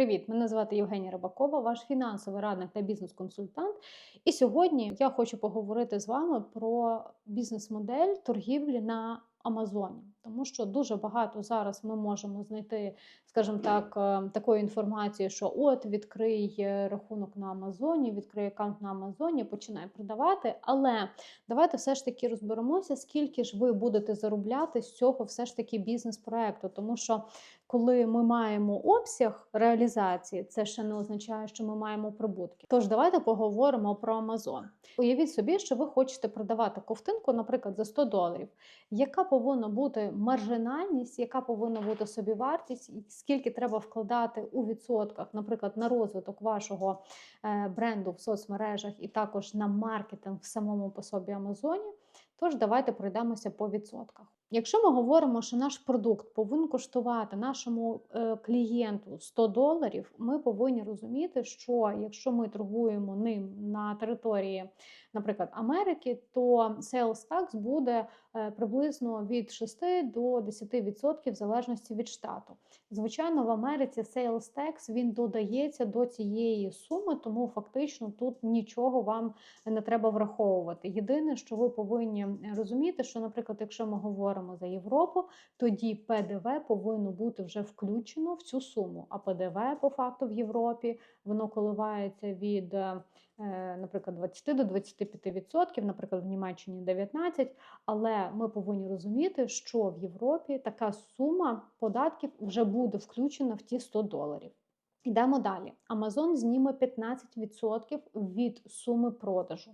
Привіт! Мене звати Євгенія Рибакова, ваш фінансовий радник та бізнес-консультант. І сьогодні я хочу поговорити з вами про бізнес-модель торгівлі на Амазоні, тому що дуже багато зараз ми можемо знайти, скажімо так, е, такої інформації, що от відкрий е, рахунок на Амазоні, відкрий аккаунт на Амазоні, починай продавати. Але давайте все ж таки розберемося, скільки ж ви будете заробляти з цього все ж таки бізнес-проекту, тому що коли ми маємо обсяг реалізації, це ще не означає, що ми маємо прибутки. Тож давайте поговоримо про Амазон. Уявіть собі, що ви хочете продавати ковтинку, наприклад, за 100 доларів. Яка повинна бути маржинальність, яка повинна бути собівартість, і скільки треба вкладати у відсотках, наприклад, на розвиток вашого е, бренду в соцмережах і також на маркетинг в самому по собі Амазоні? Тож давайте пройдемося по відсотках. Якщо ми говоримо, що наш продукт повинен коштувати нашому е, клієнту 100 доларів, ми повинні розуміти, що якщо ми торгуємо ним на території, наприклад, Америки, то sales tax буде е, приблизно від 6 до 10% в залежності від штату. Звичайно, в Америці sales tax він додається до цієї суми, тому фактично тут нічого вам не треба враховувати. Єдине, що ви повинні розуміти, що, наприклад, якщо ми говоримо за Європу, тоді ПДВ повинно бути вже включено в цю суму. А ПДВ по факту в Європі воно коливається від, е, наприклад, 20 до 25%, наприклад, в Німеччині 19%. Але ми повинні розуміти, що в Європі така сума податків вже буде включена в ті 100 доларів. Йдемо далі. Amazon зніме 15% від суми продажу.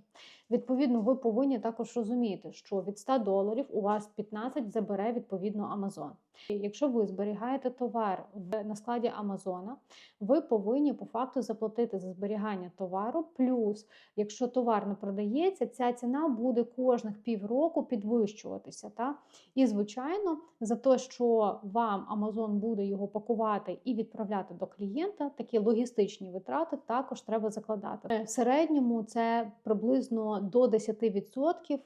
Відповідно, ви повинні також розуміти, що від 100 доларів у вас 15 забере відповідно Amazon. Якщо ви зберігаєте товар на складі Амазона, ви повинні по факту заплатити за зберігання товару. Плюс, якщо товар не продається, ця ціна буде кожних півроку підвищуватися. Та? І, звичайно, за те, що вам Amazon буде його пакувати і відправляти до клієнта, такі логістичні витрати також треба закладати. Е, В середньому це приблизно до 10% е,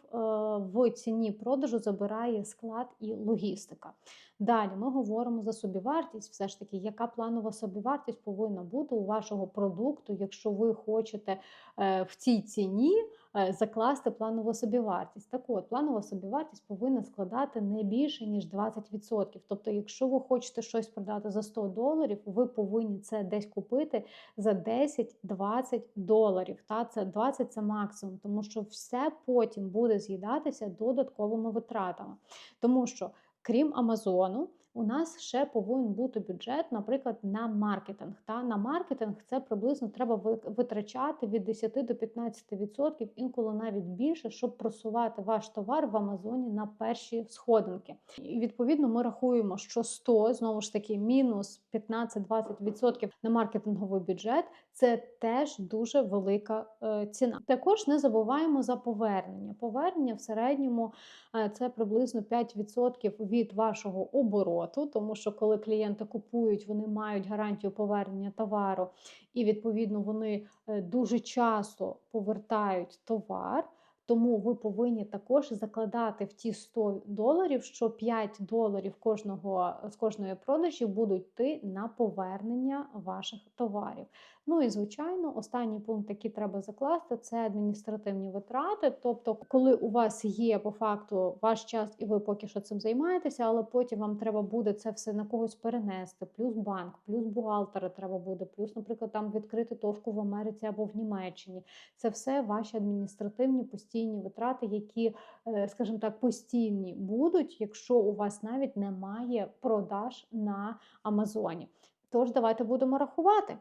в ціні продажу забирає склад і логістика. Далі ми говоримо за собівартість. Все ж таки, яка планова собівартість повинна бути у вашого продукту, якщо ви хочете е, в цій ціні е, закласти планову собівартість. Так от, планова собівартість повинна складати не більше ніж 20%. Тобто, якщо ви хочете щось продати за 100 доларів, ви повинні це десь купити за 10-20 доларів. Та це 20 це максимум, тому що все потім буде з'їдатися додатковими витратами, тому що. Крім Амазону, у нас ще повинен бути бюджет, наприклад, на маркетинг. Та на маркетинг це приблизно треба витрачати від 10 до 15%, інколи навіть більше, щоб просувати ваш товар в Амазоні на перші сходинки. І відповідно ми рахуємо, що 100, знову ж таки, мінус 15-20% на маркетинговий бюджет це теж дуже велика е, ціна. Також не забуваємо за повернення. Повернення в середньому е, це приблизно 5% від вашого обороту, тому що коли клієнти купують, вони мають гарантію повернення товару, і відповідно вони е, дуже часто повертають товар. Тому ви повинні також закладати в ті 100 доларів, що 5 доларів кожного з кожної продажі будуть йти на повернення ваших товарів. Ну і звичайно, останній пункт, який треба закласти, це адміністративні витрати. Тобто, коли у вас є по факту ваш час, і ви поки що цим займаєтеся, але потім вам треба буде це все на когось перенести, плюс банк, плюс бухгалтера треба буде, плюс, наприклад, там відкрити товку в Америці або в Німеччині. Це все ваші адміністративні постійні витрати, які, е, скажімо так, постійні будуть, якщо у вас навіть немає продаж на Амазоні. Тож давайте будемо рахувати.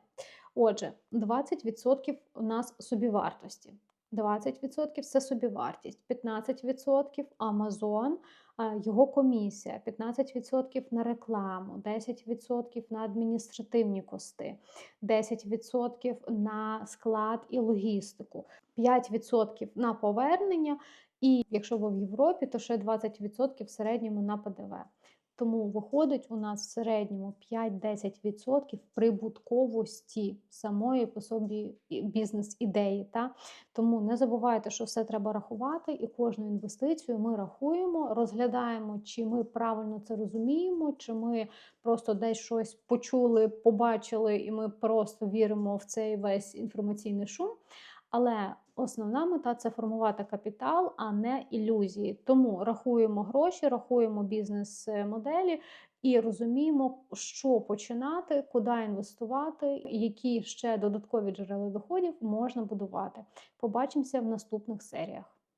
Отже, 20% у нас собівартості. 20% це собівартість, 15% Amazon, його комісія, 15% на рекламу, 10% на адміністративні кости, 10% на склад і логістику, 5% на повернення, і якщо ви в Європі, то ще 20% в середньому на ПДВ. Тому виходить у нас в середньому 5-10% прибутковості самої по собі бізнес-ідеї. Та? Тому не забувайте, що все треба рахувати, і кожну інвестицію ми рахуємо, розглядаємо, чи ми правильно це розуміємо, чи ми просто десь щось почули, побачили, і ми просто віримо в цей весь інформаційний шум. Але основна мета це формувати капітал, а не ілюзії. Тому рахуємо гроші, рахуємо бізнес-моделі і розуміємо, що починати, куди інвестувати, які ще додаткові джерела доходів можна будувати. Побачимося в наступних серіях.